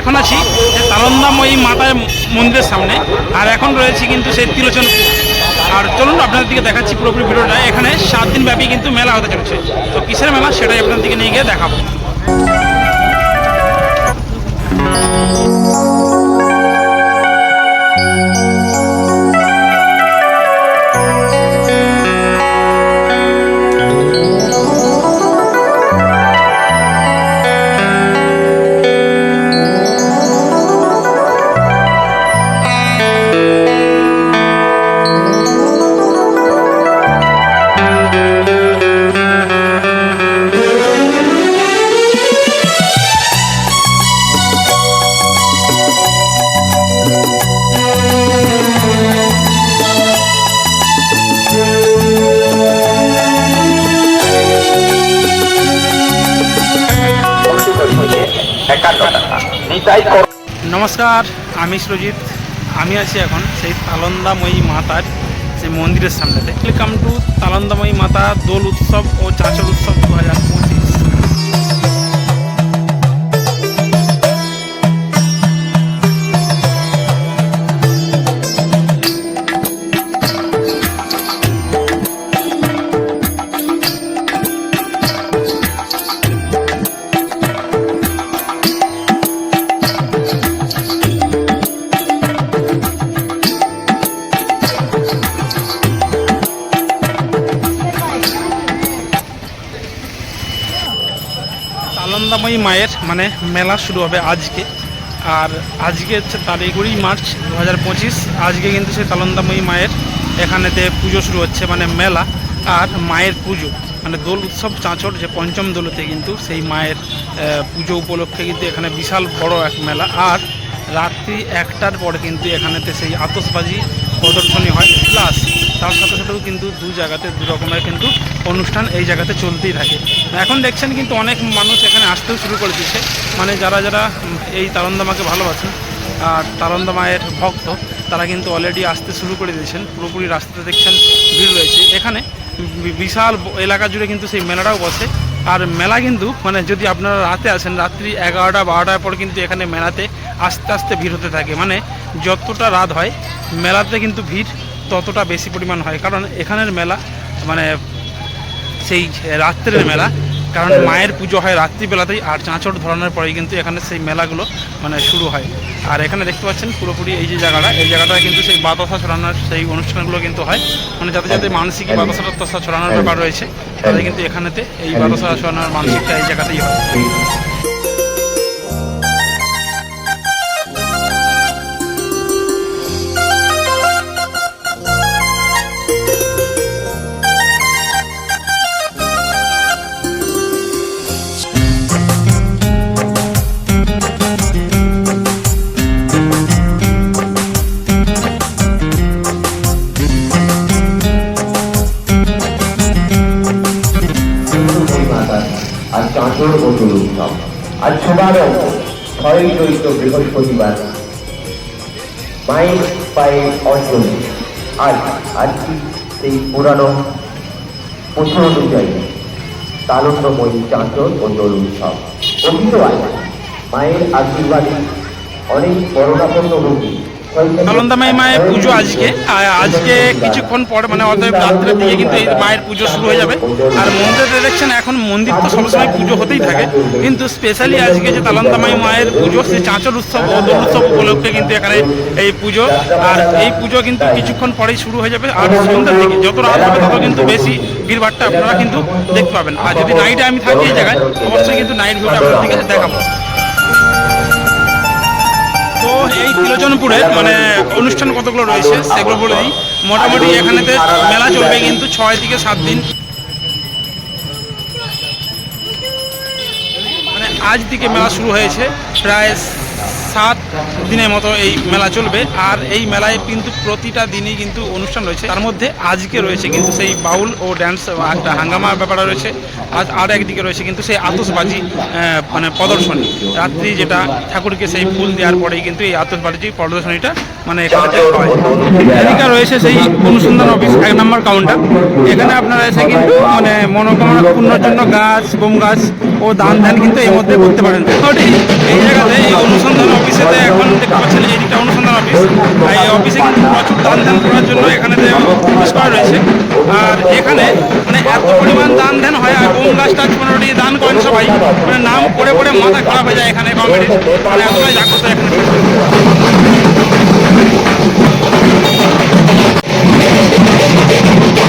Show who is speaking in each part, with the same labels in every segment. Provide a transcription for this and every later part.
Speaker 1: এখন আছি তারন্দাময়ী মাতায় মন্দিরের সামনে। আর এখন রয়েছে কিন্তু সেই তিলোচন আর চলুন আপনাদের দিকে দেখাচ্ছি পুরোপুরি ভিডিওটা। এখানে সাত দিন ব্যাপী কিন্তু মেলা হতে চলেছে। তো কিসের মেলা সেটাই আপনাদের দিকে নিয়ে গিয়ে দেখাবো। নমস্কার, আমি সুরজিৎ। আমি আছি এখন সেই তালন্দাময়ী মাতার সেই মন্দিরের সামনেতে। ওয়েলকাম টু তালন্দাময়ী মাতা দোল উৎসব ও চাঁচল উৎসব দু হাজার পঁচিশ। তালন্দাময়ী মায়ের মানে মেলা শুরু হবে আজকে। আর আজকে হচ্ছে তারিখ কুড়ি মার্চ দু হাজার পঁচিশ, আজকে কিন্তু সেই তালন্দাময়ী মায়ের এখানেতে পুজো শুরু হচ্ছে মানে মেলা। আর মায়ের পুজো মানে দোল উৎসব চাঁচড়, যে পঞ্চম দোলতে কিন্তু সেই মায়ের পুজো উপলক্ষে কিন্তু এখানে বিশাল বড় এক মেলা। আর রাত্রি একটার পরে কিন্তু এখানেতে সেই আতসবাজি প্রদর্শনী হয়। প্লাস তার সাথে সাথেও কিন্তু দু জায়গাতে দু রকমের কিন্তু অনুষ্ঠান এই জায়গাতে চলতেই থাকে। এখন দেখছেন কিন্তু অনেক মানুষ এখানে আসতেও শুরু করে দিচ্ছে মানে যারা যারা এই তারন্দামাকে ভালোবাসেন, আর তারন্দা মায়ের ভক্ত, তারা কিন্তু অলরেডি আসতে শুরু করে দিয়েছেন। পুরোপুরি রাস্তাতে দেখছেন ভিড় রয়েছে। এখানে বিশাল এলাকা জুড়ে কিন্তু সেই মেলাটাও বসে। আর মেলা কিন্তু মানে যদি আপনারা রাতে আসেন, রাত্রি এগারোটা, বারোটার পর কিন্তু এখানে মেলাতে আস্তে আস্তে ভিড় হতে থাকে। মানে যতটা রাত হয়, মেলাতে কিন্তু ভিড় ততটা বেশি পরিমাণ হয়। কারণ এখানের মেলা মানে সেই রাত্রের মেলা। কারণ মায়ের পুজো হয় রাত্রিবেলাতেই আর চাঁচড় ধরানোর পরেই কিন্তু এখানে সেই মেলাগুলো মানে শুরু হয়। আর এখানে দেখতে পাচ্ছেন পুরোপুরি এই যে জায়গাটা, এই জায়গাটা কিন্তু সেই বাতাসা ছড়ানোর সেই অনুষ্ঠানগুলো কিন্তু হয়। মানে যাতে যাতে মানসিক বাতাসা টাতাসা ছড়ানোর ব্যাপার রয়েছে তাদের কিন্তু এখানেতে এই বাতাসা ছড়ানোর মানসিকটা এই জায়গাতেই হয়।
Speaker 2: আর ছয় চৈত্র বৃহস্পতিবার। মায়ের পায়ে অঞ্জলি আজ আজকে সেই পুরানো পুজো অনুযায়ী তালন্দ্রময়ী চাঁচল ও দোল উৎসব? অভিযোগ মায়ের আশীর্বাদে অনেক করোনাপন্ন রোগী
Speaker 1: নলন্দামাই মায়ের পুজো আজকে। আজকে কিছুক্ষণ পরে মানে অতএব রাত্রের দিকে কিন্তু এই মায়ের পুজো শুরু হয়ে যাবে। আর মন্দিরে দেখছেন, এখন মন্দির তো সবসময় পুজো হতেই থাকে। কিন্তু স্পেশালি আজকে যে তালন্দামাই মায়ের পুজো, সেই চাঁচল উৎসব ও দোল উৎসব উপলক্ষে কিন্তু এখানে এই পুজো। আর এই পুজো কিন্তু কিছুক্ষণ পরেই শুরু হয়ে যাবে। আর সন্ধ্যার দিকে যত রাত হবে, তত কিন্তু বেশি ভিড়ভাড়টা আপনারা কিন্তু দেখতে পাবেন। আর যদি নাইটে আমি থাকি এই জায়গায়, অবশ্যই কিন্তু নাইট ভিউটা আপনাদেরকে দেখাবো। এই তিলোচনপুরে মানে অনুষ্ঠান কতগুলো রয়েছে সেগুলো বলে দিই। মোটামুটি এখানেতে মেলা চলবে কিন্তু ছয় থেকে সাত দিন। মানে আজ থেকে মেলা শুরু হয়েছে, প্রায় সাত দিনের মতো এই মেলা চলবে। আর এই মেলায় কিন্তু প্রতিটা দিনই কিন্তু অনুষ্ঠান রয়েছে। তার মধ্যে আজকে রয়েছে কিন্তু সেই বাউল ও ড্যান্স একটা হাঙ্গামার ব্যাপার রয়েছে। আজ আর একদিকে রয়েছে কিন্তু সেই আতসবাজি মানে প্রদর্শনী। রাত্রি যেটা ঠাকুরকে সেই ফুল দেওয়ার পরেই কিন্তু এই আতসবাজি প্রদর্শনীটা মানে হয়। এদিকে রয়েছে সেই অনুসন্ধান অফিস এক নম্বর কাউন্টার এখানে আপনারা এসে কিন্তু মানে মনোকামনা পূর্ণর জন্য গাছ বোম গাছ ও দান ধ্যান কিন্তু এর মধ্যে করতে পারেন। এই জায়গাতে এই অনুসন্ধান অফিসে এখন দেখতে পাচ্ছেন এইটা অনুসন্ধান অফিস এই অফিসে কিন্তু প্রচুর দান ধ্যান করার জন্য এখানে অফিস করা রয়েছে। আর এখানে মানে এত পরিমাণ দান ধ্যান হয় আর বোম গাছটা মোটামুটি দান করেন সবাই। মানে নাম পড়ে পড়ে মাথা খারাপ হয়ে যায় এখানে কমেডির মানে এতটাই জাগ্রত এখানে। Thank you.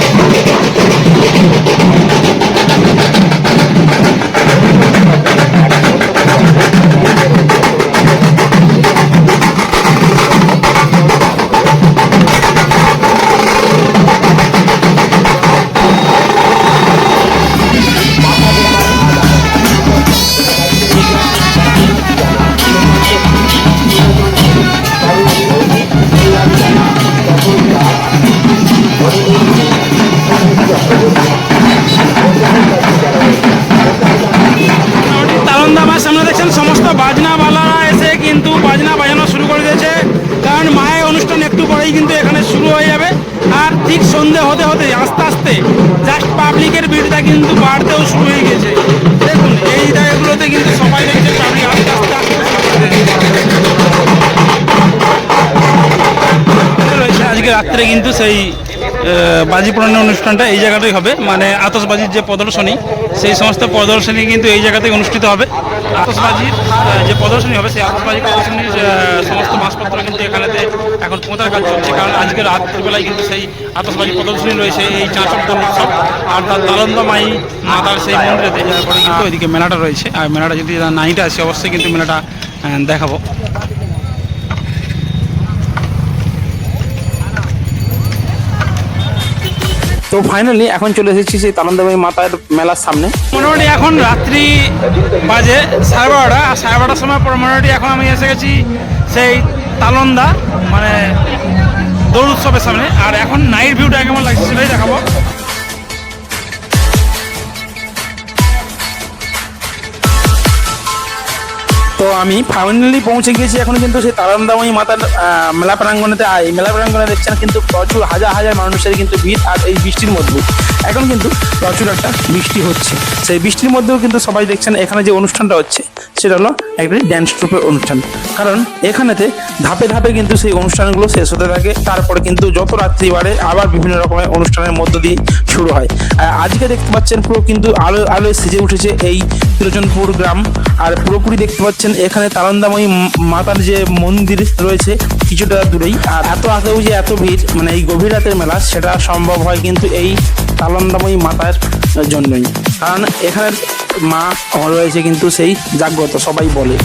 Speaker 1: আজকে রাত্রে কিন্তু সেই বাজি পোড়ানোর অনুষ্ঠানটা এই জায়গাটাই হবে। মানে আতসবাজির যে প্রদর্শনী, সেই সমস্ত প্রদর্শনী কিন্তু এই জায়গাতেই অনুষ্ঠিত হবে। আতসবাজির যে প্রদর্শনী হবে, সেই আতসবাজি প্রদর্শনীর সমস্ত মাসপত্র কিন্তু এখানেতে এখন পৌঁছার কাজ চলছে। কারণ আজকে রাত্রিবেলায় কিন্তু সেই আতসবাজি প্রদর্শনী রয়েছে, এই দোল উৎসব। আর তার দালন্দমাই মাতার সেই মন্দিরেতে কিন্তু ওইদিকে মেলাটা রয়েছে। আর মেলাটা যদি নাইটে আসে, অবশ্যই কিন্তু মেলাটা দেখাবো।
Speaker 3: তো ফাইনালি এখন চলে এসেছি সেই তালন্দাবাই মাতার মেলার সামনে।
Speaker 1: মোটামুটি এখন রাত্রি বাজে, সাড়ে বারোটা, আর সাড়ে বারোটার সময় মোটামুটি এখন আমি এসে গেছি সেই তালন্দা মানে দৌড় উৎসবের সামনে। আর এখন নাইট ভিউটা কেমন লাগছে সেটাই দেখাবো।
Speaker 3: তো আমি ফাইনালি পৌঁছে গিয়েছি, এখন কিন্তু সেই তালন্দাবাই মাতার মেলা প্রাঙ্গণেতে এই মেলা প্রাঙ্গণে দেখছেন কিন্তু প্রচুর হাজার হাজার মানুষের কিন্তু ভিড় আর এই বৃষ্টির মধ্যে এখন কিন্তু প্রচুর একটা বৃষ্টি হচ্ছে। সেই বৃষ্টির মধ্যেও কিন্তু সবাই দেখছেন এখানে যে অনুষ্ঠানটা হচ্ছে, সেটা হলো একটি ড্যান্স ট্রুপের অনুষ্ঠান। কারণ এখানেতে ধাপে ধাপে কিন্তু সেই অনুষ্ঠানগুলো শেষ হতে থাকে, তারপরে কিন্তু যত রাত্রি বাড়ে, আবার বিভিন্ন রকমের অনুষ্ঠানের মধ্য দিয়ে শুরু হয়। আজকে দেখতে পাচ্ছেন পুরো কিন্তু আলো, আলোয় সেজে উঠেছে এই তিরোজনপুর গ্রাম, আর পুরোপুরি দেখতে পাচ্ছেন এখানে তালন্দাময়ী মাতার যে মন্দির রয়েছে কিছুটা দূরেই। আর এত আগেও যে এত ভিড় মানে এই গভীর রাতের মেলা, সেটা সম্ভব হয় কিন্তু এই তালন্দাময়ী মাতার জন্যই। কারণ এখানের মা রয়েছে কিন্তু সেই জাগ্রত সবাই বলে।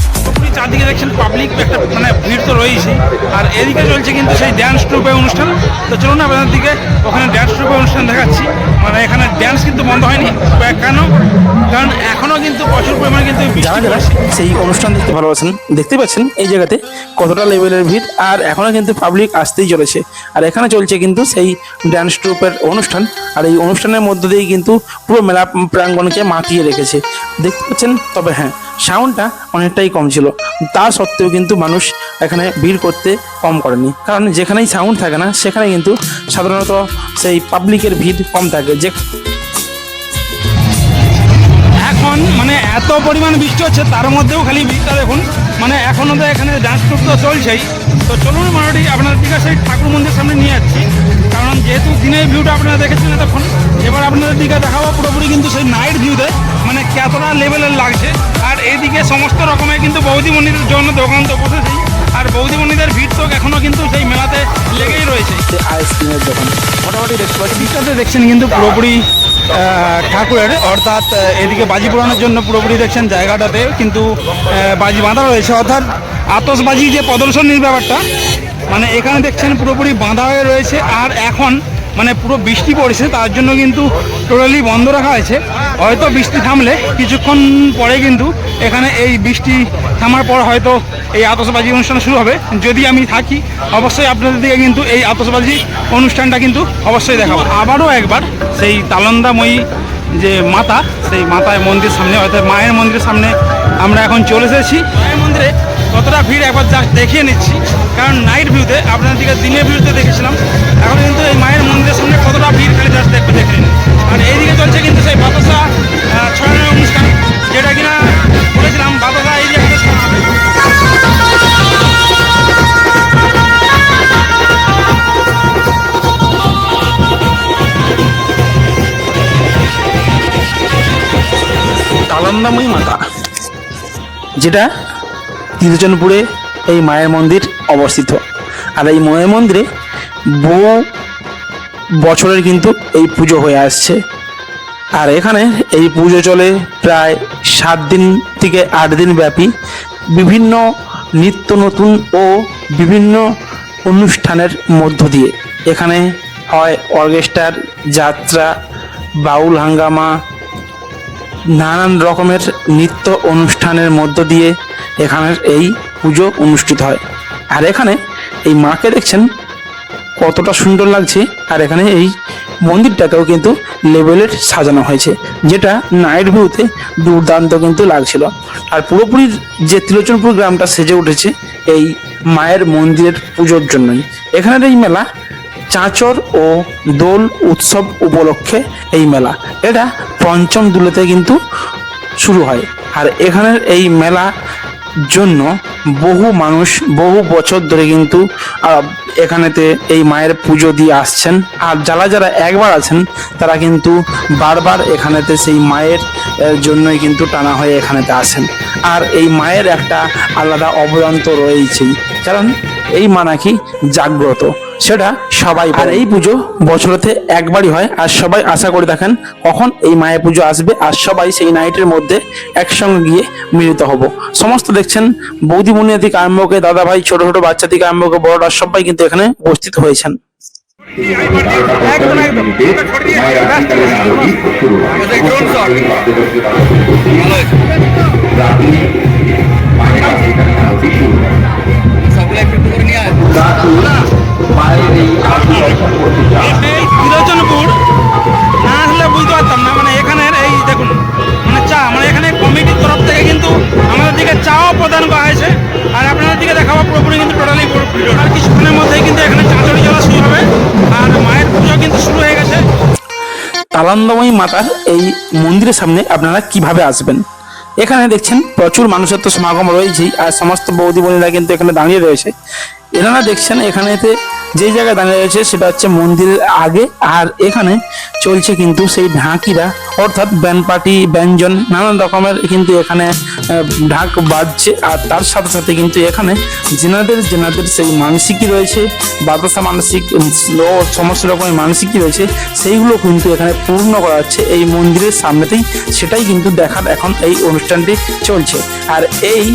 Speaker 1: চারদিকে দেখছেন পাবলিক একটা মানে ভিড় তো রয়েছেই আর এদিকে চলছে কিন্তু সেই ড্যান্স ট্রুপের অনুষ্ঠান। তো চলুন না আপনাদের দিকে ওখানে ড্যান্স ট্রুপের অনুষ্ঠান দেখাচ্ছি। মানে এখানে ড্যান্স কিন্তু বন্ধ হয়নি কেন? কারণ এখনও কিন্তু প্রচুর পরিমাণে কিন্তু বৃষ্টি
Speaker 3: যারা যারা সেই অনুষ্ঠান দেখতে ভালোবাসেন দেখতে পাচ্ছেন এই জায়গাতে কতটা লেভেলের ভিড় আর এখনও কিন্তু পাবলিক আসতেই চলেছে। আর এখানে চলছে কিন্তু সেই ড্যান্স ট্রুপের অনুষ্ঠান। আর এই অনুষ্ঠানের মধ্য দিয়েই কিন্তু পুরো মেলা প্রাঙ্গণকে মাতিয়ে রেখেছে। দেখতে পাচ্ছেন? তবে হ্যাঁ সাউন্ডটা অনেকটাই কম ছিল। তা সত্ত্বেও কিন্তু মানুষ এখানে ভিড় করতে কম করেনি। কারণ যেখানেই সাউন্ড থাকে না সেখানে কিন্তু সাধারণত সেই পাবলিকের ভিড় কম থাকে। যে
Speaker 1: এখন মানে এত পরিমাণ বৃষ্টি হচ্ছে, তার মধ্যেও খালি বৃষ্টিটা দেখুন। মানে এখনও তো এখানে ডান্স টুপ তো চলছেই। তো চলুন মোটামুটি আপনার দিকে সেই ঠাকুর মন্দির সামনে নিয়ে যাচ্ছি। কারণ যেহেতু দিনের ভিউটা আপনারা দেখেছেন তখন, এবার আপনাদের দিকে দেখাবো পুরোপুরি কিন্তু সেই নাইট ভিউতে মানে কতটা লেভেলের লাগছে। আর এইদিকে সমস্ত রকমের কিন্তু বৌদি মন্দিরের জন্য দোকান তো বসেছেই। আর বৌদি মন্দিরের ভিড় তো এখনও কিন্তু সেই মেলাতে লেগেই রয়েছে।
Speaker 3: আইসক্রিমের দোকান। মোটামুটি দেখতে পাচ্ছি।
Speaker 1: দিকটাতে দেখছেন কিন্তু পুরোপুরি ঠাকুরের অর্থাৎ এদিকে বাজি পোড়ানোর জন্য পুরোপুরি দেখছেন জায়গাটাতে কিন্তু বাজি বাঁধা রয়েছে। অর্থাৎ আতসবাজি যে প্রদর্শনীর ব্যাপারটা মানে এখানে দেখছেন পুরোপুরি বাঁধা হয়ে রয়েছে। আর এখন মানে পুরো বৃষ্টি পড়েছে, তার জন্য কিন্তু টোটালি বন্ধ রাখা হয়েছে। হয়তো বৃষ্টি থামলে কিছুক্ষণ পরে কিন্তু এখানে এই বৃষ্টি থামার পর হয়তো এই আতসবাজি অনুষ্ঠান শুরু হবে। যদি আমি থাকি, অবশ্যই আপনাদের দিকে কিন্তু এই আতসবাজি অনুষ্ঠানটা কিন্তু অবশ্যই দেখাবো। আবারও একবার সেই তালন্দাময়ী যে মাতা, সেই মাতায় মন্দির সামনে, অর্থাৎ মায়ের মন্দিরের সামনে আমরা এখন চলে এসেছি। মায়ের মন্দিরে কতটা ভিড় একবার দেখিয়ে নিচ্ছি। কারণ নাইট ভিউতে আপনাদেরকে দিনের ভিউতে দেখেছিলাম। এখন কিন্তু এই মায়ের মন্দিরের সামনে কতটা ভিড় খালি জাস্ট দেখবে দেখে নিন। আর এইদিকে চলছে কিন্তু সেই বাতাসা ছড়ানোর অনুষ্ঠান যেটা কিনা বলেছিলাম বাতাসা এই যে
Speaker 3: যেটা? তিরুচনপুরে এই মায়ের মন্দির অবস্থিত। আর এই মায়ের মন্দিরে বহু বছরের কিন্তু এই পুজো হয়ে আসছে। আর এখানে এই পুজো চলে প্রায় সাত দিন থেকে আট দিন ব্যাপী বিভিন্ন নিত্য নতুন ও বিভিন্ন অনুষ্ঠানের মধ্য দিয়ে। এখানে হয় অর্কেস্ট্রার, যাত্রা, বাউল হাঙ্গামা, নানান রকমের নৃত্য অনুষ্ঠানের মধ্য দিয়ে এখানের এই পুজো অনুষ্ঠিত হয়। আর এখানে এই মাকে দেখছেন কতটা সুন্দর লাগছে। আর এখানে এই মন্দিরটাকেও কিন্তু লেভেলের সাজানো হয়েছে, যেটা নাইট ভিউতে দুর্দান্ত কিন্তু লাগছিল। আর পুরোপুরি যে ত্রিলোচনপুর গ্রামটা সেজে উঠেছে এই মায়ের মন্দিরের পুজোর জন্যই। এখানের এই মেলা চাঁচর ও দোল উৎসব উপলক্ষে এই মেলা, এটা পঞ্চম দুলেতে কিন্তু শুরু হয়। আর এখানের এই মেলা জন্য বহু মানুষ বহু বছর ধরে কিন্তু এখানেতে এই মায়ের পুজো দিয়ে আসছেন। আর যারা যারা একবার আছেন, তারা কিন্তু বারবার এখানেতে সেই মায়ের জন্যই কিন্তু টানা হয়ে এখানেতে আসেন। আর এই মায়ের একটা আলাদা অবদান তো রয়েছেই কারণ এই মা নাকি জাগ্রত। সেটা সবাই আর এই পুজো বছরতে একবারই হয় আর সবাই আশা করে থাকেন কখন এই মায়ের পুজো আসবে আর সবাই সেই নাইটের মধ্যে একসঙ্গে গিয়ে মিলিত হব। সমস্ত দেখছেন বৌদি মুনিয়া থেকে আরম্ভ করে দাদা ভাই ছোট ছোট বাচ্চা থেকে আরম্ভ করে বড়রা সবাই কিন্তু এখানে উপস্থিত হয়েছেন।
Speaker 4: হয়। রাত্রি মায়ের এই দর্শন করতে চান
Speaker 1: এই না আসলে বুঝতে পারতাম না মানে এখানের এই দেখুন মানে চা মানে এখানে কমিটির তরফ থেকে কিন্তু আমাদের দিকে চাও প্রদান করা হয়েছে আর আপনাদের দিকে দেখাবো পুরোপুরি কিন্তু টোটালি আর কিছুক্ষণের মধ্যেই কিন্তু এখানে চাঁচড়ি জ্বালা শুরু হবে আর মায়ের পুজো কিন্তু শুরু হয়ে গেছে।
Speaker 3: তালান্দময়ী মাতার এই মন্দিরের সামনে আপনারা কীভাবে আসবেন? এখানে দেখছেন প্রচুর মানুষের তো সমাগম রয়েছেই আর সমস্ত বৌদি বোনেরা কিন্তু এখানে দাঁড়িয়ে রয়েছে। এনারা দেখছেন এখানেতে যে জায়গায় দাঁড়িয়ে রয়েছে সেটা হচ্ছে মন্দিরের আগে, আর এখানে চলছে কিন্তু সেই ঢাকিরা, অর্থাৎ ব্যান্ড পার্টি, ব্যঞ্জন, নানান রকমের কিন্তু এখানে ঢাক বাজছে, আর তার সাথে সাথে কিন্তু এখানে জেনাদের জেনাদের সেই মানসিকই রয়েছে, বাতাসা মানসিক সমস্ত রকমের মানসিকই রয়েছে, সেইগুলো কিন্তু এখানে পূর্ণ করা হচ্ছে এই মন্দিরের সামনেতেই, সেটাই কিন্তু দেখার এখন এই অনুষ্ঠানটি চলছে। আর এই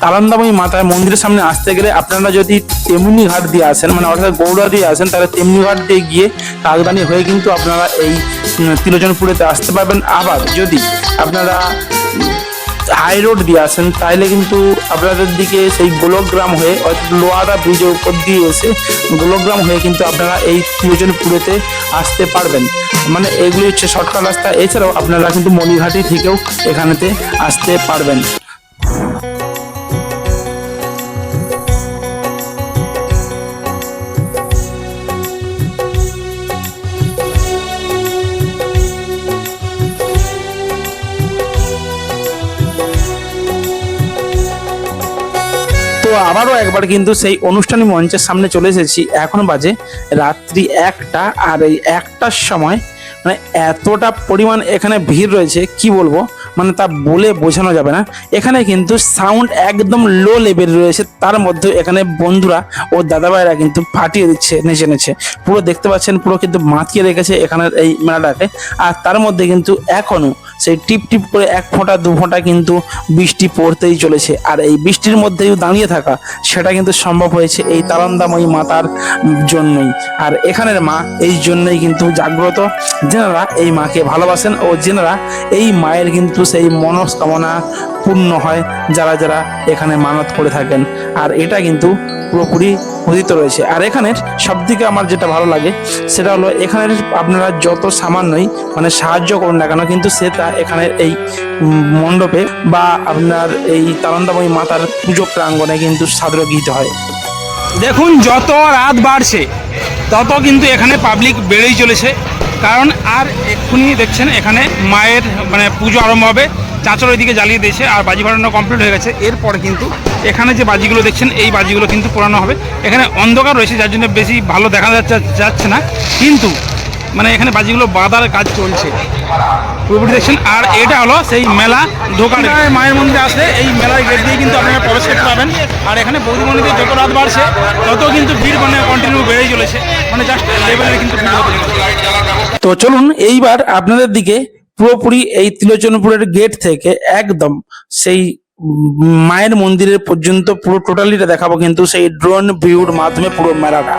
Speaker 3: তালান্দাময়ী মাতার মন্দিরের সামনে আসতে গেলে আপনারা যদি তেমনি ঘাট দিয়ে আসেন মানে অর্থাৎ গৌড়া দিয়ে আসেন তাহলে তেমনি ঘাট দিয়ে গিয়ে কাকদানি হয়ে কিন্তু আপনারা এই উম, তিলোচনপুরেতে আসতে পারবেন। আবার যদি আপনারা হাই রোড দিয়ে আসেন তাহলে কিন্তু আপনাদের দিকে সেই গোলকগ্রাম হয়ে অর্থাৎ লোয়াদা ব্রিজের উপর দিয়ে এসে গোলকগ্রাম হয়ে কিন্তু আপনারা এই তিরুজনপুরেতে আসতে পারবেন। মানে এগুলি হচ্ছে শর্টকাট রাস্তা। এছাড়াও আপনারা কিন্তু মণিঘাটি থেকেও এখানেতে আসতে পারবেন। আবারও একবার কিন্তু সেই অনুষ্ঠানী মঞ্চের সামনে চলে এসেছি। এখন বাজে রাত্রি একটা, আর এই একটার সময় মানে এতটা পরিমাণ এখানে ভিড় রয়েছে, কি বলব? মানে তা বলে বোঝানো যাবে না। এখানে কিন্তু সাউন্ড একদম লো লেভেল রয়েছে। তার মধ্যে এখানে বন্ধুরা ও দাদাভাইরা কিন্তু ফাটিয়ে দিচ্ছে, নেচে নেচে। পুরো দেখতে পাচ্ছেন, পুরো কিন্তু মাতিয়ে রেখেছে এখানের এই মেলাটাকে। আর তার মধ্যে কিন্তু এখনও সেই টিপ টিপ করে এক ফোঁটা, দু ফোঁটা কিন্তু বৃষ্টি পড়তেই চলেছে। আর এই বৃষ্টির মধ্যেও দাঁড়িয়ে থাকা, সেটা কিন্তু সম্ভব হয়েছে এই তালন্দাময়ী মাতার জন্যই। আর এখানের মা এই জন্যই কিন্তু জাগ্রত। যেনারা এই মাকে ভালোবাসেন ও যেনারা এই মায়ের কিন্তু সেই মনস্কামনা পূর্ণ হয় যারা যারা এখানে মানত করে থাকেন। আর এটা কিন্তু পুরোপুরি খোদিত রয়েছে। আর এখানের সব থেকে আমার যেটা ভালো লাগে, সেটা হলো এখানের আপনারা যত সামান্যই মানে সাহায্য করুন না কেন, কিন্তু সেটা এখানের এই মণ্ডপে বা আপনার এই তালন্দাময়ী মাতার পুজো প্রাঙ্গণে কিন্তু সাদর গৃহীত হয়।
Speaker 1: দেখুন, যত রাত বাড়ছে তত কিন্তু এখানে পাবলিক বেড়েই চলেছে। কারণ আর এক্ষুনি দেখছেন, এখানে মায়ের মানে পুজো আরম্ভ হবে। চাঁচর ওইদিকে জ্বালিয়ে দিয়েছে আর বাজি ফাটানো কমপ্লিট হয়ে গেছে। এরপরে কিন্তু এখানে যে বাজিগুলো দেখছেন, এই বাজিগুলো কিন্তু পোড়ানো হবে। এখানে অন্ধকার রয়েছে, যার জন্য বেশি ভালো দেখা যাচ্ছে যাচ্ছে না। কিন্তু মানে এখানে বাজিগুলো বাঁধার কাজ চলছে। পুরোপুরি দেখছেন আর এটা হলো সেই মেলা ঢোকার মায়ের মন্দিরে আসলে এই মেলার গেট দিয়ে কিন্তু আপনারা প্রবেশ করতে পারবেন। আর এখানে বৌদিমণিতে যত রাত বাড়ছে তত কিন্তু ভিড় মানে কন্টিনিউ বেড়েই চলেছে। মানে জাস্ট লেভেলের কিন্তু ভিড় হতে
Speaker 3: তো চলুন এইবার আপনাদের দিকে পুরোপুরি এই ত্রিলোচনপুরের গেট থেকে একদম সেই মায়ের মন্দিরের পর্যন্ত পুরো টোটালিটা দেখাবো কিন্তু সেই ড্রোন ভিউর মাধ্যমে পুরো মেলাটা।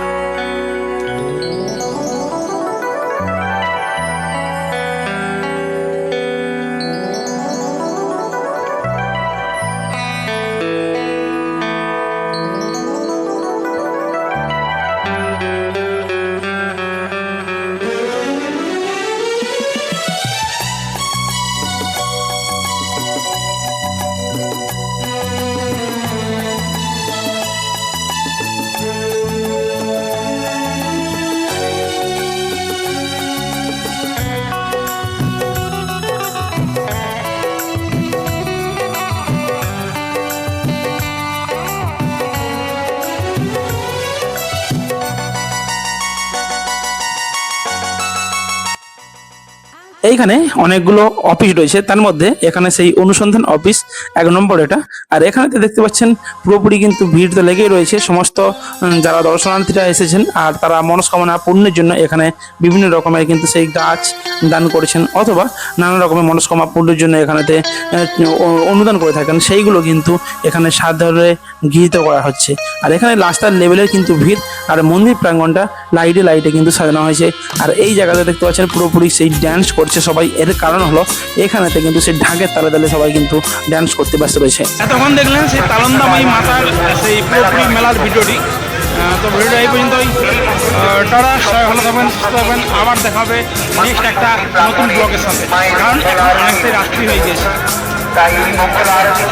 Speaker 3: এইখানে অনেকগুলো অফিস রয়েছে। তার মধ্যে এখানে সেই অনুসন্ধান অফিস এক নম্বর এটা। আর এখানেতে দেখতে পাচ্ছেন, পুরোপুরি কিন্তু ভিড় তো লেগেই রয়েছে। সমস্ত যারা দর্শনার্থীরা এসেছেন আর তারা মনস্কামনা পূর্ণের জন্য এখানে বিভিন্ন রকমের কিন্তু সেই গাছ দান করেছেন অথবা নানা রকমের মনস্কামনা পূর্ণের জন্য এখানেতে অনুদান করে থাকেন। সেইগুলো কিন্তু এখানে সাধারণে গৃহীত করা হচ্ছে। আর এখানে রাস্তার লেভেলের কিন্তু ভিড় আর মন্দির প্রাঙ্গণটা লাইটে লাইটে কিন্তু সাজানো হয়েছে। আর এই জায়গাতে দেখতে পাচ্ছেন পুরোপুরি সেই ড্যান্স করছে সবাই এর কারণ হলো এখানেতে কিন্তু সেই ঢাকের তালে তালে সবাই কিন্তু ড্যান্স করতে ব্যস্ত রয়েছে।
Speaker 1: এতক্ষণ দেখলেন সেই তালন্দামাই মাতার সেই পুরোপুরি মেলার ভিডিওটি। তো ভিডিওটা এই পর্যন্তই। টাটা সবাই ভালো থাকবেন সুস্থ থাকবেন। আবার দেখাবে নেক্সট একটা নতুন ব্লগের সাথে। কারণ এখন অনেকটাই রাত্রি হয়ে গিয়েছে।
Speaker 2: তাই মঙ্গল আরতি